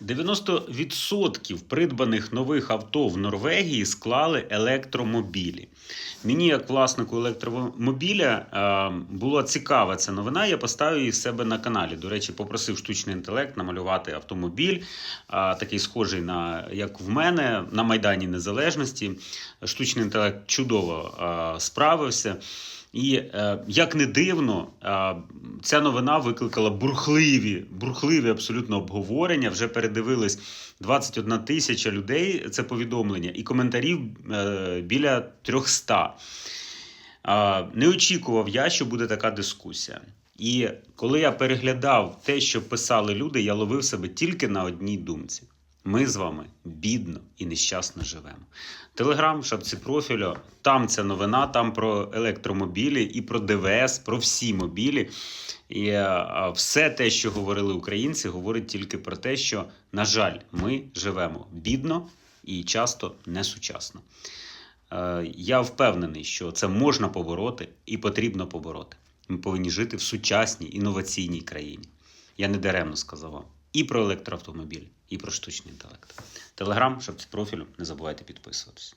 90% придбаних нових авто в Норвегії склали електромобілі. Мені, як власнику електромобіля, е, була цікава ця новина. Я поставив її в себе на каналі. До речі, попросив штучний інтелект намалювати автомобіль, е, такий схожий на як в мене на Майдані Незалежності. Штучний інтелект чудово е, справився. І е, як не дивно, е, ця новина викликала бурхливі, бурхливі абсолютно обговорення. Вже передивились 21 тисяча людей це повідомлення, і коментарів е, біля 300. Е, не очікував я, що буде така дискусія. І коли я переглядав те, що писали люди, я ловив себе тільки на одній думці. Ми з вами бідно і нещасно живемо. Телеграм, шапці профілю, там ця новина, там про електромобілі і про ДВС, про всі мобілі. І е, все те, що говорили українці, говорить тільки про те, що, на жаль, ми живемо бідно і часто несучасно. Е, Я впевнений, що це можна побороти і потрібно побороти. Ми повинні жити в сучасній інноваційній країні. Я не даремно сказав вам і про електроавтомобіль, і про штучний інтелект. Телеграм, шапці профілю, не забувайте підписуватись.